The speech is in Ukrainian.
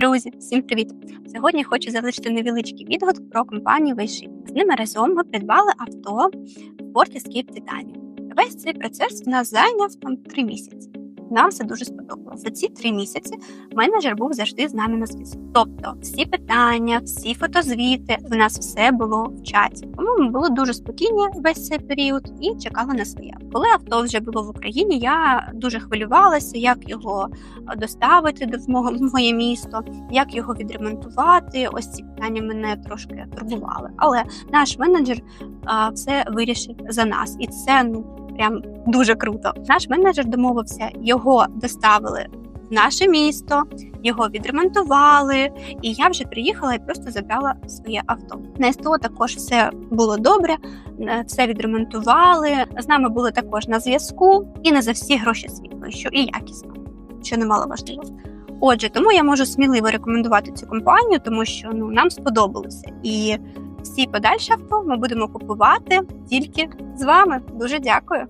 Друзі, всім привіт! Сьогодні хочу залишити невеличкий відгук про компанію Вейші. З ними разом ми придбали авто в порті Скіп Титані. Весь цей процес в нас зайняв там три місяці. Нам все дуже сподобалося. За ці три місяці менеджер був завжди з нами на зв'язку. Тобто, всі питання, всі фотозвіти, в нас все було в чаті. Тому ми були дуже спокійні весь цей період і чекали на своє. Коли авто вже було в Україні, я дуже хвилювалася, як його доставити до мого- моє місто, як його відремонтувати. Ось ці питання мене трошки турбували. Але наш менеджер а, все вирішив за нас, і це ну прям дуже круто. Наш менеджер домовився, його доставили в наше місто, його відремонтували, і я вже приїхала і просто забрала своє авто. На СТО також все було добре, е, все відремонтували. З нами були також на зв'язку і не за всі гроші світло, що і якісно, що немало важливо. Отже, тому я можу сміливо рекомендувати цю компанію, тому що ну нам сподобалося. І всі подальші авто ми будемо купувати тільки з вами. Дуже дякую.